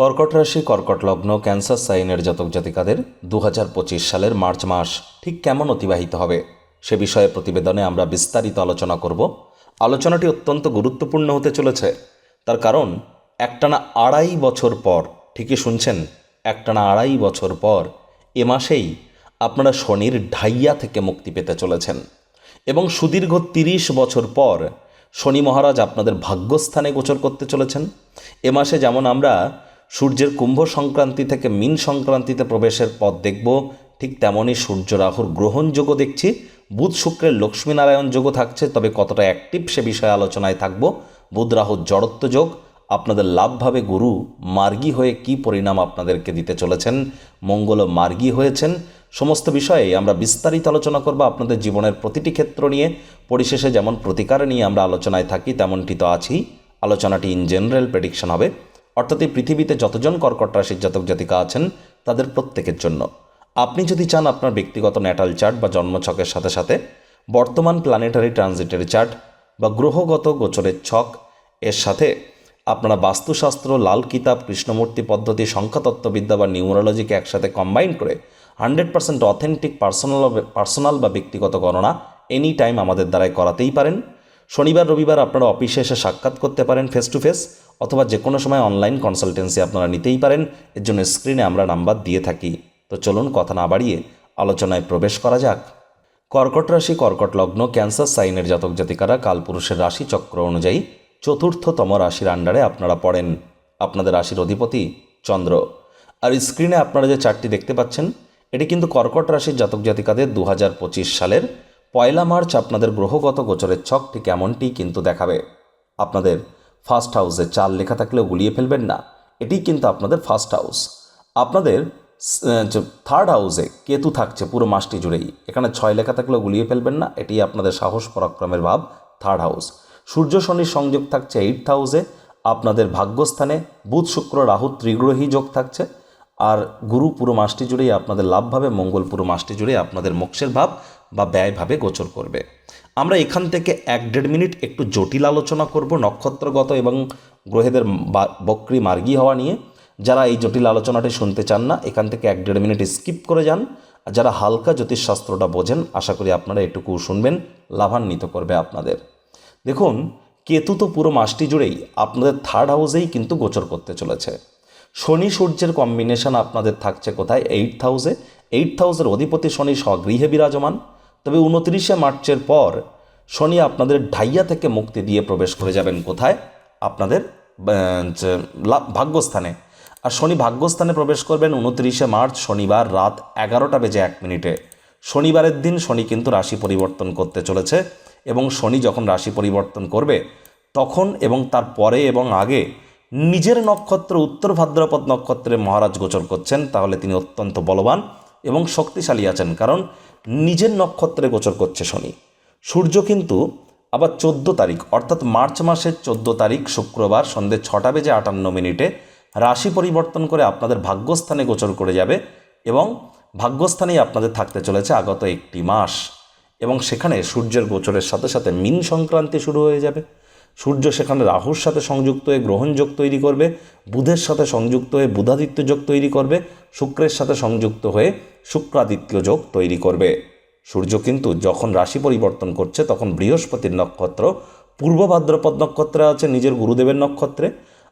কর্কট রাশি, কর্কট লগ্ন, ক্যান্সার সাইনের জাতক জাতিকাদের দু হাজার পঁচিশ সালের মার্চ মাস ঠিক কেমন অতিবাহিত হবে? সে বিষয়ে প্রতিবেদনে আমরা বিস্তারিত আলোচনা করব। আলোচনাটি অত্যন্ত গুরুত্বপূর্ণ হতে চলেছে। তার কারণ, একটানা আড়াই বছর পর, ঠিকই শুনছেন, একটানা আড়াই বছর পর এ মাসেই আপনারা শনির ঢাইয়া থেকে মুক্তি পেতে চলেছেন। এবং সুদীর্ঘ তিরিশ বছর পর শনি মহারাজ আপনাদের ভাগ্যস্থানে গোচর করতে চলেছেন। এ মাসে যেমন আমরা সূর্যের কুম্ভ সংক্রান্তি থেকে মিন সংক্রান্তিতে প্রবেশের পথ দেখব। ঠিক তেমনই সূর্য, রাহুর গ্রহণযোগ্য দেখছি। বুধ শুক্রের লক্ষ্মীনারায়ণ যোগও থাকছে, তবে কতটা অ্যাক্টিভ সে বিষয়ে আলোচনায় থাকব। বুধ রাহুর জড়ত্ব যোগ। আপনাদের লাভভাবে গুরু মার্গী হয়ে কি পরিণাম আপনাদেরকে দিতে চলেছেন? মঙ্গল মার্গী হয়েছেন। সমস্ত বিষয়ে আমরা বিস্তারিত আলোচনা করব আপনাদের জীবনের প্রতিটি ক্ষেত্র নিয়ে। পরিশেষে যেমন প্রতিকার নিয়ে আমরা আলোচনায় থাকি, তেমনটি তো আছি আলোচনাটি ইন জেনারেল প্রেডিকশন হবে। অর্থাৎ এই পৃথিবীতে যতজন কর্কট রাশির জাতক জাতিকা আছেন, তাদের প্রত্যেকের জন্য। আপনি যদি চান আপনার ব্যক্তিগত ন্যাটাল চার্ট বা জন্মছকের সাথে সাথে, বর্তমান প্ল্যানেটারি ট্রানজিটের চার্ট বা গ্রহগত গোচরের ছক, এর সাথে আপনারা বাস্তুশাস্ত্র, লাল কিতাব, কৃষ্ণমূর্তি পদ্ধতি, সংখ্যাতত্ত্ববিদ্যা বা নিউমোরোলজিকে একসাথে কম্বাইন করে hundred percent authentic personal personal বা ব্যক্তিগত গণনা এনি টাইম আমাদের দ্বারাই করাতেই পারেন। শনিবার, রবিবার আপনারা অফিসে এসে সাক্ষাৎ করতে পারেন ফেস টু ফেস অথবা যে কোনো সময় অনলাইন কনসালটেন্সি আপনারা নিতেই পারেন। এর জন্য স্ক্রিনে আমরা নাম্বার দিয়ে থাকি। তো চলুন কথা না বাড়িয়ে আলোচনায় প্রবেশ করা যাক। কর্কট রাশি, কর্কট লগ্ন, ক্যান্সার, সাইনের জাতক জাতিকারা কালপুরুষের রাশি চক্র অনুযায়ী চতুর্থতম রাশির আন্ডারে আপনারা পড়েন। আপনাদের রাশির অধিপতি চন্দ্র। আর স্ক্রিনে আপনারা যে চারটি দেখতে পাচ্ছেন, এটি কিন্তু কর্কট রাশির জাতক জাতিকাদের দু হাজার পঁচিশ সালের পয়লা মার্চ আপনাদের গ্রহগত গোচরের ছক ঠিক এমনটি কিন্তু দেখাবে। আপনাদের ফার্স্ট হাউসে চাল লেখা থাকলেও গুলিয়ে ফেলবেন না। এটি কিন্তু আপনাদের ফার্স্ট হাউস আপনাদের থার্ড হাউসে কেতু থাকছে পুরো মাসটি জুড়েই। এখানে ছয় লেখা থাকলেও গুলিয়ে ফেলবেন না। এটি আপনাদের সাহস পরাক্রমের ভাব থার্ড হাউস সূর্য শনির সংযোগ থাকছে এইট হাউসে আপনাদের ভাগ্যস্থানে বুধ, শুক্র, রাহু ত্রিগ্রহী যোগ থাকছে। আর গুরু পুরো মাসটি জুড়েই আপনাদের লাভভাবে, মঙ্গল পুরো মাসটি জুড়ে আপনাদের মোক্ষের ভাব বা ব্যয়ভাবে গোচর করবে। আমরা এখান থেকে এক দেড় মিনিট একটু জটিল আলোচনা করব নক্ষত্রগত এবং গ্রহেদের বক্রি মার্গী হওয়া নিয়ে। যারা এই জটিল আলোচনাটি শুনতে চান না, এখান থেকে এক দেড় মিনিট স্কিপ করে যান। আর যারা হালকা জ্যোতিষশাস্ত্রটা বোঝেন, আশা করি আপনারা এটুকু শুনবেন, লাভান্বিত করবে আপনাদের। দেখুন, কেতু তো পুরো মাসটি জুড়েই আপনাদের থার্ড হাউসেই কিন্তু গোচর করতে চলেছে। শনি সূর্যের কম্বিনেশন আপনাদের থাকছে কোথায়? এইট হাউসে এইট হাউসের অধিপতি শনি স্বগৃহে বিরাজমান। তবে উনত্রিশে মার্চের পর শনি আপনাদের ঢাইয়া থেকে মুক্তি দিয়ে প্রবেশ করে যাবেন কোথায়? আপনাদের ভাগ্যস্থানে। আর শনি ভাগ্যস্থানে প্রবেশ করবেন উনত্রিশে মার্চ, শনিবার রাত এগারোটা বেজে এক মিনিটে। শনিবারের দিন শনি কিন্তু রাশি পরিবর্তন করতে চলেছে এবং শনি যখন রাশি পরিবর্তন করবে, তখন এবং তার পরে এবং আগে নিজের নক্ষত্র, উত্তর ভাদ্রপদ নক্ষত্রে মহারাজ গোচর করছেন, তাহলে তিনি অত্যন্ত বলবান। এবং শক্তিশালী আছেন, কারণ নিজের নক্ষত্রে গোচর করছে শনি। সূর্য কিন্তু আবার চোদ্দ তারিখ, অর্থাৎ মার্চ মাসের চোদ্দ তারিখ, শুক্রবার সন্ধে ছটা বেজে আটান্ন মিনিটে রাশি পরিবর্তন করে আপনাদের ভাগ্যস্থানে গোচর করে যাবে এবং ভাগ্যস্থানেই আপনাদের থাকতে চলেছে আগত একটি মাস। এবং সেখানে সূর্যের গোচরের সাথে সাথে মিন সংক্রান্তি শুরু হয়ে যাবে। সূর্য সেখানে রাহুর সাথে সংযুক্ত হয়ে গ্রহণযোগ তৈরি করবে, বুধের সাথে সংযুক্ত হয়ে বুধাদিত্য যোগ তৈরি করবে শুক্রের সাথে সংযুক্ত হয়ে শুক্রাদিত্য যোগ তৈরি করবে। সূর্য কিন্তু যখন রাশি পরিবর্তন করছে, তখন বৃহস্পতির নক্ষত্র, পূর্ব ভাদ্রপদ নক্ষত্রে আছে, নিজের গুরুদেবের নক্ষত্রে।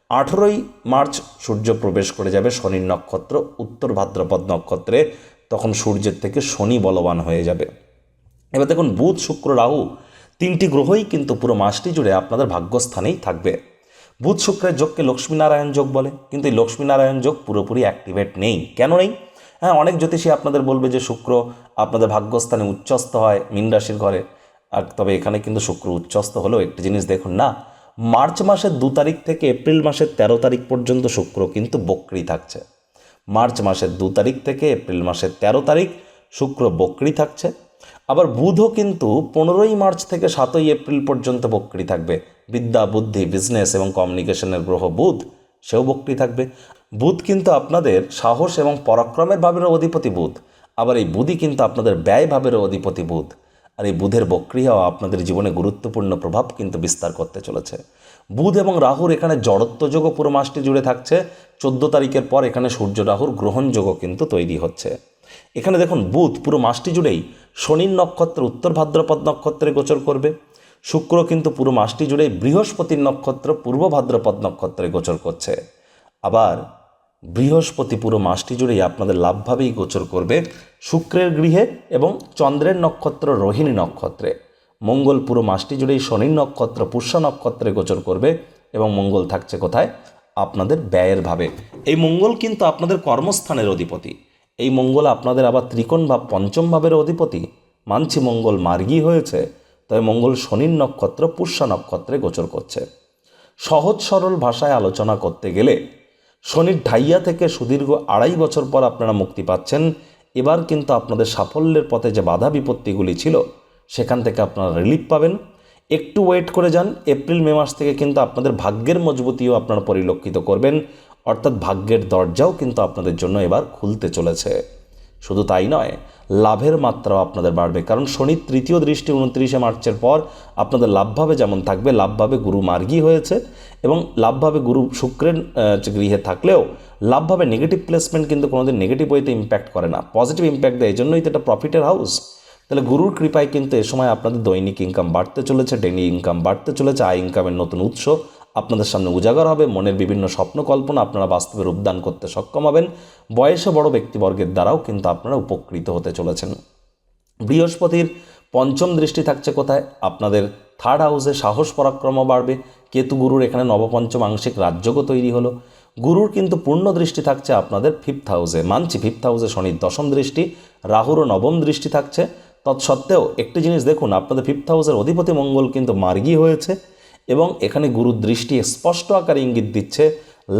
আঠেরোই মার্চ সূর্য প্রবেশ করে যাবে শনির নক্ষত্র, উত্তর ভাদ্রপদ নক্ষত্রে। তখন সূর্যের থেকে শনি বলবান হয়ে যাবে। এবার দেখুন, বুধ, শুক্র, রাহু তিনটি গ্রহই কিন্তু পুরো মাসটি জুড়ে আপনাদের ভাগ্যস্থানেই থাকবে। বুধ শুক্রের যোগকে লক্ষ্মীনারায়ণ যোগ বলে, কিন্তু এই লক্ষ্মীনারায়ণ যোগ পুরোপুরি অ্যাক্টিভেট নেই। কেন নেই? হ্যাঁ অনেক জ্যোতিষী আপনাদের বলবে যে শুক্র আপনাদের ভাগ্যস্থানে উচ্চস্থ হয় মীন রাশির ঘরে, আর তবে এখানে কিন্তু শুক্র উচ্চস্থ হলেও একটি জিনিস দেখুন না, মার্চ মাসের দু তারিখ থেকে এপ্রিল মাসের তেরো তারিখ পর্যন্ত শুক্র কিন্তু বক্রি থাকছে। মার্চ মাসের দু তারিখ থেকে এপ্রিল মাসের তেরো তারিখ শুক্র বক্রি থাকছে। আবার বুধও কিন্তু পনেরোই মার্চ থেকে সাতই এপ্রিল পর্যন্ত বক্রি থাকবে। বিদ্যা, বুদ্ধি বিজনেস এবং কমিউনিকেশনের গ্রহ বুধ, সেও বক্রি থাকবে। বুধ কিন্তু আপনাদের সাহস এবং পরাক্রমের ভাবেরও অধিপতি বুধ। আবার এই বুধই কিন্তু আপনাদের ব্যয় ভাবেরও অধিপতি বুধ। আর এই বুধের বক্রিয়াও আপনাদের জীবনে গুরুত্বপূর্ণ প্রভাব কিন্তু বিস্তার করতে চলেছে। বুধ এবং রাহুর এখানে জড়ত্ব যোগও পুরো মাসটি জুড়ে থাকছে। চোদ্দ তারিখের পর এখানে সূর্য, রাহুর গ্রহণযোগও কিন্তু তৈরি হচ্ছে। এখানে দেখুন বুধ পুরো মাসটি জুড়েই শনির নক্ষত্র, উত্তর ভাদ্রপদ নক্ষত্রে গোচর করবে। শুক্র কিন্তু পুরো মাসটি জুড়েই বৃহস্পতির নক্ষত্র, পূর্ব ভাদ্রপদ নক্ষত্রে গোচর করছে। আবার বৃহস্পতি পুরো মাসটি জুড়েই আপনাদের লাভভাবেই গোচর করবে শুক্রের গৃহে এবং চন্দ্রের নক্ষত্র, রোহিণী নক্ষত্রে। মঙ্গল পুরো মাসটি জুড়েই শনির নক্ষত্র, পুষ্য নক্ষত্রে গোচর করবে এবং মঙ্গল থাকছে কোথায়? আপনাদের ব্যয়ের ভাবে। এই মঙ্গল কিন্তু আপনাদের কর্মস্থানের অধিপতি। এই মঙ্গল আপনাদের আবার ত্রিকোণ ভাব পঞ্চম ভাবের অধিপতি। মানছি মঙ্গল মার্গী হয়েছে, তবে মঙ্গল শনির নক্ষত্র পুষ্য নক্ষত্রে গোচর করছে। সহজ সরল ভাষায় আলোচনা করতে গেলে শনির ঢাইয়া থেকে সুদীর্ঘ আড়াই বছর পর আপনারা মুক্তি পাচ্ছেন। এবার কিন্তু আপনাদের সাফল্যের পথে যে বাধা বিপত্তিগুলি ছিল, সেখান থেকে আপনারা রিলিফ পাবেন। একটু ওয়েট করে যান, এপ্রিল মে মাস থেকে কিন্তু আপনাদের ভাগ্যের মজবুতিও আপনারা পরিলক্ষিত করবেন। অর্থাৎ ভাগ্যের দরজাও কিন্তু আপনাদের জন্য এবার খুলতে চলেছে। শুধু তাই নয়, লাভের মাত্রাও আপনাদের বাড়বে। কারণ শনির তৃতীয় দৃষ্টি উনত্রিশে মার্চের পর আপনাদের লাভভাবে যেমন থাকবে লাভভাবে গুরু মার্গী হয়েছে এবং লাভভাবে গুরু শুক্রের গৃহে থাকলেও লাভভাবে নেগেটিভ প্লেসমেন্ট কিন্তু কোনোদিন নেগেটিভ ওয়েতে ইম্প্যাক্ট করে না। পজিটিভ ইম্প্যাক্ট দেয় এই জন্যই তো এটা প্রফিটের হাউস তাহলে গুরুর কৃপায় কিন্তু এ সময় আপনাদের দৈনিক ইনকাম বাড়তে চলেছে ডেইলি ইনকাম বাড়তে চলেছে, আয় ইনকামের নতুন উৎস আপনাদের সামনে উজাগর হবে, মনের বিভিন্ন স্বপ্ন কল্পনা আপনারা বাস্তবে রূপদান করতে সক্ষম হবেন। বয়সে বড় ব্যক্তিবর্গের দ্বারাও কিন্তু আপনারা উপকৃত হতে চলেছেন। বৃহস্পতির পঞ্চম দৃষ্টি থাকছে কোথায়? আপনাদের থার্ড হাউসে সাহস পরাক্রম বাড়বে। কেতু গুরুর এখানে নবপঞ্চম আংশিক রাজ্যগও তৈরি হলো। গুরুর কিন্তু পূর্ণ দৃষ্টি থাকছে আপনাদের ফিফথ হাউসে মানছি ফিফথ হাউসে শনির দশম দৃষ্টি, রাহুরও নবম দৃষ্টি থাকছে। তৎসত্ত্বেও একটি জিনিস দেখুন, আপনাদের ফিফথ হাউসের অধিপতি মঙ্গল কিন্তু মার্গী হয়েছে। এবং এখানে গুরুর দৃষ্টি স্পষ্ট আকারে ইঙ্গিত দিচ্ছে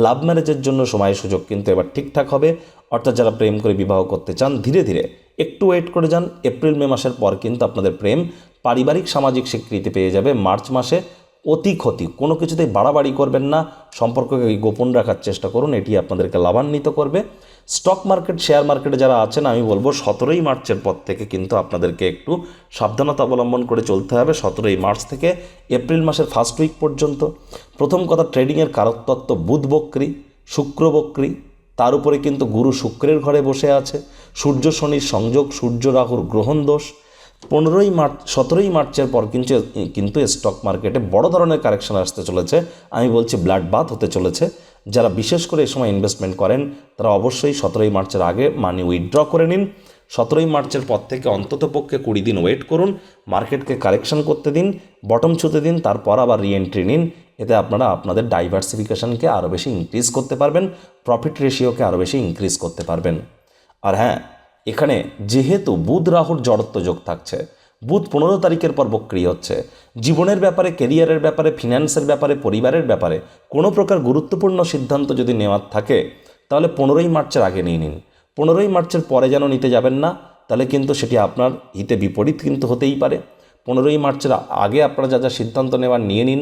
লাভ ম্যারেজের জন্য সময় সুযোগ কিন্তু এবার ঠিকঠাক হবে। অর্থাৎ যারা প্রেম করে বিবাহ করতে চান, ধীরে ধীরে একটু ওয়েট করে যান। এপ্রিল, মে মাসের পর কিন্তু আপনাদের প্রেম পারিবারিক, সামাজিক স্বীকৃতি পেয়ে যাবে। মার্চ মাসে অতি ক্ষতি। কোনো কিছুতেই বাড়াবাড়ি করবেন না। সম্পর্ককে গোপন রাখার চেষ্টা করুন। এটি আপনাদেরকে লাভান্বিত করবে। স্টক মার্কেট, শেয়ার মার্কেটে যারা আছেন, আমি বলব সতেরোই মার্চের পর থেকে কিন্তু আপনাদেরকে একটু সাবধানতা অবলম্বন করে চলতে হবে সতেরোই মার্চ থেকে এপ্রিল মাসের ফার্স্ট উইক পর্যন্ত। প্রথম কথা, ট্রেডিংয়ের কারকতত্ত্ব বুধ বক্রি, শুক্র বক্রি। তার উপরে কিন্তু গুরু শুক্রের ঘরে বসে আছে। সূর্য, শনির সংযোগ, সূর্য, রাহুর গ্রহণ দোষ। পনেরোই মার্চ, সতেরোই মার্চের পর কিন্তু কিন্তু স্টক মার্কেটে বড় ধরনের কারেকশন আসতে চলেছে। আমি বলছি ব্লাড বাথ হতে চলেছে। যারা বিশেষ করে এই সময় ইনভেস্টমেন্ট করেন, তারা অবশ্যই সতেরোই মার্চের আগে মানি উইথড্র করে নিন। সতেরোই মার্চের পর থেকে অন্তত পক্ষে কুড়ি দিন ওয়েট করুন মার্কেটকে কারেকশন করতে দিন বটম ছুতে দিন, তারপর আবার রিএন্ট্রি নিন। এতে আপনারা আপনাদের ডাইভার্সিফিকেশনকে আরও বেশি ইনক্রিজ করতে পারবেন প্রফিট রেশিওকে আরও বেশি ইনক্রিজ করতে পারবেন। আর হ্যাঁ এখানে যেহেতু বুধ, রাহুর জড়ত্ব যোগ থাকছে, বুধ পনেরো তারিখের পর বক্রি হচ্ছে। জীবনের ব্যাপারে কেরিয়ারের ব্যাপারে ফিন্যান্সের ব্যাপারে, পরিবারের ব্যাপারে কোনো প্রকার গুরুত্বপূর্ণ সিদ্ধান্ত যদি নেওয়ার থাকে, তাহলে পনেরোই মার্চের আগে নিয়ে নিন। পনেরোই মার্চের পরে যেন নিতে যাবেন না, তাহলে কিন্তু সেটি আপনার হিতে বিপরীত কিন্তু হতেই পারে। পনেরোই মার্চের আগে আপনারা যা যা সিদ্ধান্ত নেওয়ার নিয়ে নিন।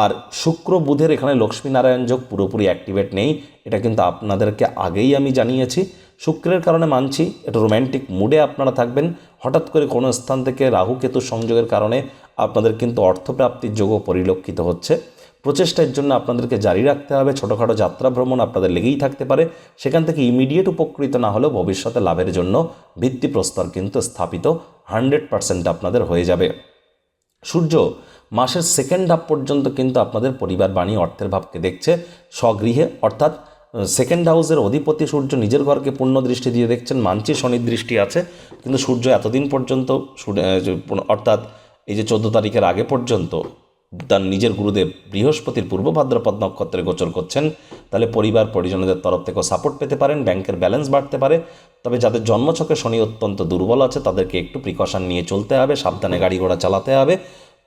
আর শুক্র, বুধের এখানে লক্ষ্মীনারায়ণ যোগ পুরোপুরি অ্যাক্টিভেট নেই, এটা কিন্তু আপনাদেরকে আগেই আমি জানিয়েছি। শুক্রের কারণে মানছি এটা রোম্যান্টিক মুডে আপনারা থাকবেন। হঠাৎ করে কোনো স্থান থেকে রাহু কেতু সংযোগের কারণে আপনাদের কিন্তু অর্থপ্রাপ্তির যোগও পরিলক্ষিত হচ্ছে। প্রচেষ্টার জন্য আপনাদেরকে জারি রাখতে হবে, ছোটোখাটো যাত্রা ভ্রমণ আপনাদের লেগেই থাকতে পারে। সেখান থেকে ইমিডিয়েট উপকৃত না হলেও ভবিষ্যতে লাভের জন্য ভিত্তিপ্রস্তর কিন্তু স্থাপিত হান্ড্রেড পার্সেন্ট আপনাদের হয়ে যাবে। সূর্য, মাসের সেকেন্ড হাফ পর্যন্ত কিন্তু আপনাদের পরিবার বাণী অর্থের ভাবকে দেখছে স্বগৃহে। অর্থাৎ সেকেন্ড হাউসের অধিপতি সূর্য নিজের ঘরকে পূর্ণ দৃষ্টি দিয়ে দেখছেন মানছি শনির দৃষ্টি আছে, কিন্তু সূর্য এতদিন পর্যন্ত অর্থাৎ এই যে চোদ্দ তারিখের আগে পর্যন্ত তার নিজের গুরুদেব বৃহস্পতির পূর্ব ভাদ্রপদ নক্ষত্রে গোচর করছেন, তাহলে পরিবার পরিজনদের তরফ থেকেও সাপোর্ট পেতে পারেন, ব্যাংকের ব্যালেন্স বাড়তে পারে, তবে যাদের জন্মছকে শনি অত্যন্ত দুর্বল আছে, তাদেরকে একটু প্রিকশন নিয়ে চলতে হবে, সাবধানে গাড়ি ঘোড়া চালাতে হবে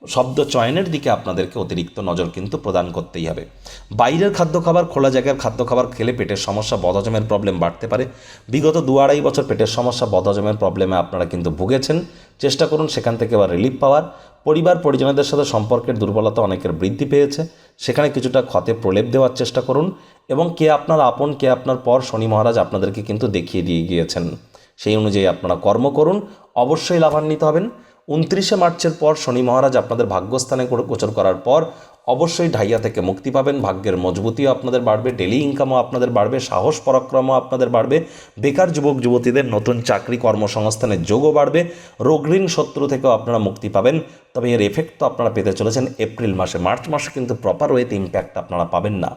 শব্দ চয়নের দিকে আপনাদেরকে অতিরিক্ত নজর কিন্তু প্রদান করতেই হবে। বাইরের খাদ্য খাবার, খোলা জায়গার খাদ্য খাবার খেলে পেটের সমস্যা, বদহজমের প্রবলেম বাড়তে পারে। বিগত দু আড়াই বছর পেটের সমস্যা, বদহজমের প্রবলেমে আপনারা কিন্তু ভুগেছেন। চেষ্টা করুন সেখান থেকে আবার রিলিফ পাওয়ার। পরিবার, পরিজনদের সাথে সম্পর্কের দুর্বলতা অনেকের বৃদ্ধি পেয়েছে। সেখানে কিছুটা ক্ষতে প্রলেপ দেওয়ার চেষ্টা করুন এবং কে আপনার আপন, কে আপনার পর শনি মহারাজ আপনাদেরকে কিন্তু দেখিয়ে দিয়ে গিয়েছেন। সেই অনুযায়ী আপনারা কর্ম করুন। অবশ্যই লাভান্বিত হবেন। উনত্রিশে মার্চের পর শনি মহারাজ আপনাদের ভাগ্যস্থানে গোচর করার পর অবশ্যই ঢাইয়া থেকে মুক্তি পাবেন। ভাগ্যের মজবুতিও আপনাদের বাড়বে ডেলি ইনকামও আপনাদের বাড়বে, সাহস পরাক্রমও আপনাদের বাড়বে। বেকার যুবক, যুবতীদের নতুন চাকরি কর্মসংস্থানের যোগও বাড়বে। রোগঋণ শত্রু থেকেও আপনারা মুক্তি পাবেন। তবে এর এফেক্ট তো আপনারা পেতে চলেছেন এপ্রিল মাসে। মার্চ মাসে কিন্তু প্রপার ওয়েতে ইম্প্যাক্ট আপনারা পাবেন না।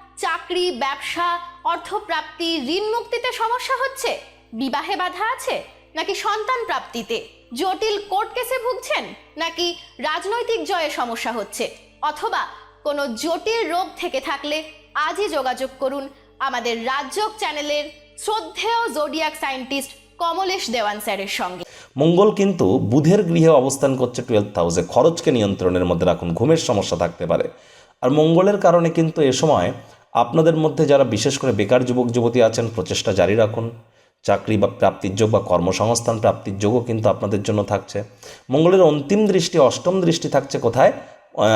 চাকরি, ব্যবসা, অর্থপ্রাপ্তি, ঋণ মুক্তিতে সমস্যা হচ্ছে? বিবাহে বাধা আছে? নাকি সন্তান প্রাপ্তিতে? জটিল কোর্ট কেসে ভুগছেন? নাকি রাজনৈতিক জয়ে সমস্যা হচ্ছে? অথবা কোনো জটিল রোগ থেকে থাকলে আজই যোগাযোগ করুন আমাদের রাজযোগ চ্যানেলের শ্রদ্ধেয় জোডিয়াক সায়েন্টিস্ট কমলেশ দেওয়ান স্যারের সঙ্গে। মঙ্গল কিন্তু বুধের গৃহে অবস্থান করছে টুয়েলভ হাউসে। খরচকে নিয়ন্ত্রণের মধ্যে রাখুন, ঘুমের সমস্যা থাকতে পারে। আর মঙ্গলের কারণে কিন্তু এ সময় আপনাদের মধ্যে যারা বিশেষ করে বেকার যুবক, যুবতী আছেন, প্রচেষ্টা জারি রাখুন। চাকরি বা প্রাপ্তির যোগ বা কর্মসংস্থান প্রাপ্তির যোগও কিন্তু আপনাদের জন্য থাকছে। মঙ্গলের অন্তিম দৃষ্টি, অষ্টম দৃষ্টি থাকছে কোথায়?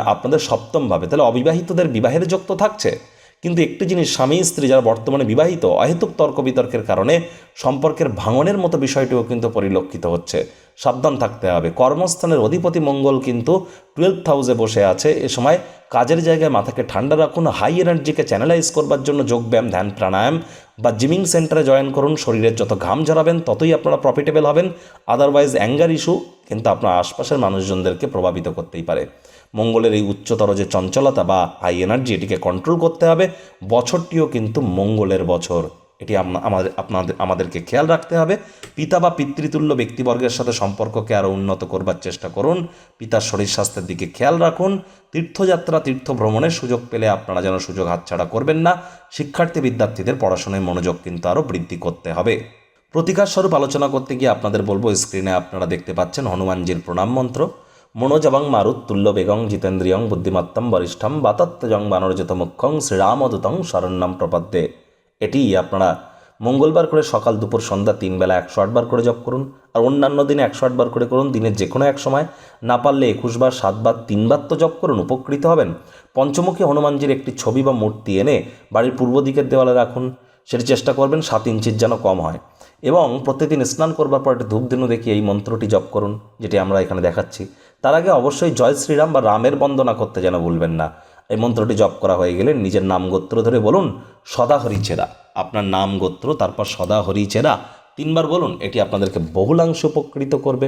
আপনাদের সপ্তমভাবে। তাহলে অবিবাহিতদের বিবাহের যোগ তো থাকছে। কিন্তু একটি জিনিস, স্বামী, স্ত্রী যারা বর্তমানে বিবাহিত, অহেতুক তর্ক বিতর্কের কারণে সম্পর্কের ভাঙনের মতো বিষয়টিও কিন্তু পরিলক্ষিত হচ্ছে। সাবধান থাকতে হবে। কর্মস্থানের অধিপতি মঙ্গল কিন্তু টুয়েলভ হাউসে বসে আছে। এ সময় কাজের জায়গায় মাথাকে ঠান্ডা রাখুন হাই এনার্জিকে চ্যানেলাইজ করবার জন্য যোগব্যায়াম ধ্যান, প্রাণায়াম বা জিমিং সেন্টারে জয়েন করুন। শরীরের যত ঘাম ঝরাবেন, ততই আপনারা প্রফিটেবল হবেন। আদারওয়াইজ অ্যাঙ্গার ইস্যু কিন্তু আপনার আশপাশের মানুষজনদেরকে প্রভাবিত করতেই পারে। মঙ্গলের এই উচ্চতর যে চঞ্চলতা বা হাই এনার্জি এটিকে কন্ট্রোল করতে হবে। বছরটিও কিন্তু মঙ্গলের বছর। এটি আম- আমাদের আপনাদের আমাদেরকে খেয়াল রাখতে হবে। পিতা বা পিতৃতুল্য ব্যক্তিবর্গের সাথে সম্পর্ককে আরও উন্নত করবার চেষ্টা করুন। পিতার শরীর স্বাস্থ্যের দিকে খেয়াল রাখুন। তীর্থযাত্রা, তীর্থ ভ্রমণের সুযোগ পেলে আপনারা যেন সুযোগ হাতছাড়া করবেন না। শিক্ষার্থী, বিদ্যার্থীদের পড়াশোনায় মনোযোগ কিন্তু আরও বৃদ্ধি করতে হবে। প্রতিকার স্বরূপ আলোচনা করতে গিয়ে আপনাদের বলব, স্ক্রিনে আপনারা দেখতে পাচ্ছেন হনুমানজির প্রণাম মন্ত্র। মনোজবং মারুত তুল্য বেগং জিতেন্দ্রিয়ং বুদ্ধিমত্তম বরিষ্ঠম বাতত্তজং বানরজিত মুখ্যং শ্রীরামদূতং শরণ্যম প্রপদ্যে। এটি আপনারা মঙ্গলবার করে সকাল দুপুর সন্ধ্যা তিন বেলা একশো আটবার করে জপ করুন আর অন্যান্য দিনে একশো আটবার করে করুন, দিনের যে কোনো এক সময়। না পারলে একুশবার, সাতবার, তিনবার তো জপ করুন, উপকৃত হবেন। পঞ্চমুখী হনুমানজির একটি ছবি বা মূর্তি এনে বাড়ির পূর্ব দিকের দেওয়ালে রাখুন, সেটি চেষ্টা করবেন সাত ইঞ্চির যেন কম হয়। এবং প্রতিদিন স্নান করবার পর একটি ধূপধেনু দেখিয়ে এই মন্ত্রটি জপ করুন, যেটি আমরা এখানে দেখাচ্ছি। তার আগে অবশ্যই জয় শ্রীরাম বা রামের বন্দনা করতে যেন ভুলবেন না। এই মন্ত্রটি জপ করা হয়ে গেলে নিজের নাম গোত্র ধরে বলুন, সদা হরি চেরা আপনার নাম গোত্র, তারপর সদা হরি চেরা তিনবার বলুন, এটি আপনাদেরকে বহুলাংশ উপকৃত করবে।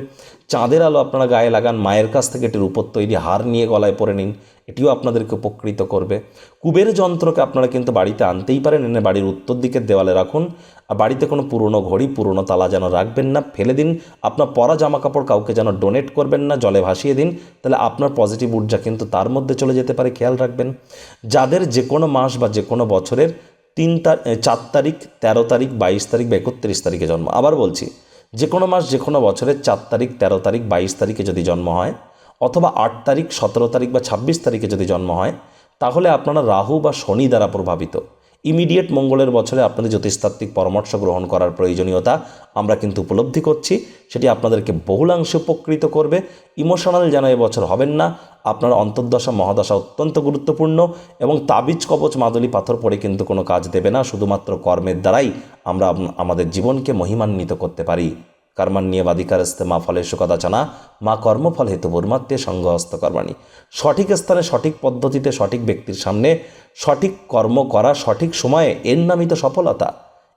চাঁদের আলো আপনারা গায়ে লাগান, মায়ের কাছ থেকে এটির উপর তৈরি হার নিয়ে গলায় পরে নিন। এটিও আপনাদেরকে উপকৃত করবে। কুবের যন্ত্রকে আপনারা কিন্তু বাড়িতে আনতেই পারেন। এনে বাড়ির উত্তর দিকের দেওয়ালে রাখুন। আর বাড়িতে কোনো পুরনো ঘড়ি, পুরনো তালা যেন রাখবেন না, ফেলে দিন। আপনার পরা জামা কাপড় কাউকে যেন ডোনেট করবেন না, জলে ভাসিয়ে দিন। তাহলে আপনার পজিটিভ ঊর্জা কিন্তু তার মধ্যে চলে যেতে পারে, খেয়াল রাখবেন। যাদের যে কোনো মাস বা যে কোনো বছরের তিন চার তারিখ, তেরো তারিখ, বাইশ তারিখ বা একত্রিশ তারিখে জন্ম। আবার বলছি, যে কোনো মাস, যে কোনো বছরের চার তারিখ, তেরো তারিখ, বাইশ তারিখে যদি জন্ম হয় অথবা আট তারিখ, সতেরো তারিখ বা ছাব্বিশ তারিখে যদি জন্ম হয়, তাহলে আপনারা রাহু বা শনি দ্বারা প্রভাবিত। ইমিডিয়েট মঙ্গলের বছরে আপনাদের জ্যোতিষতাত্ত্বিক পরামর্শ গ্রহণ করার প্রয়োজনীয়তা আমরা কিন্তু উপলব্ধি করছি। সেটি আপনাদেরকে বহুলাংশে উপকৃত করবে। ইমোশনাল যেন এবছর হবেন না, আপনার অন্তর্দশা, মহাদশা অত্যন্ত গুরুত্বপূর্ণ এবং তাবিজ, কবচ, মাদুলি, পাথর পড়ে কিন্তু কোনো কাজ দেবে না। শুধুমাত্র কর্মের দ্বারাই আমরা আমাদের জীবনকে মহিমান্বিত করতে পারি। কর্মান্যে আসতে মা ফলেশু কদাচনা মা কর্মফল হেতু বর্মাত্মে সংঘহস্ত কর্মাণী। সঠিক স্থানে সঠিক পদ্ধতিতে সঠিক ব্যক্তির সামনে সঠিক কর্ম করা সঠিক সময়ে এর নামিত সফলতা।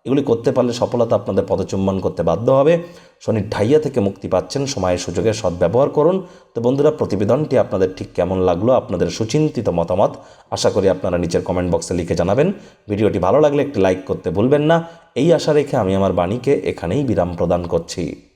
এগুলি করতে পারলে সফলতা আপনাদের পদচুম্বন করতে বাধ্য হবে। শনির ঢাইয়া থেকে মুক্তি পাচ্ছেন, সময়ের সুযোগের সদ্ব্যবহার করুন। তো বন্ধুরা, প্রতিবেদনটি আপনাদের ঠিক কেমন লাগল, আপনাদের সুচিন্তিত মতামত, আশা করি আপনারা নিচের কমেন্ট বক্সে লিখে জানাবেন। ভিডিওটি ভালো লাগলে একটি লাইক করতে ভুলবেন না। এই আশা রেখে আমি আমার বাণীকে এখানেই বিরাম প্রদান করছি।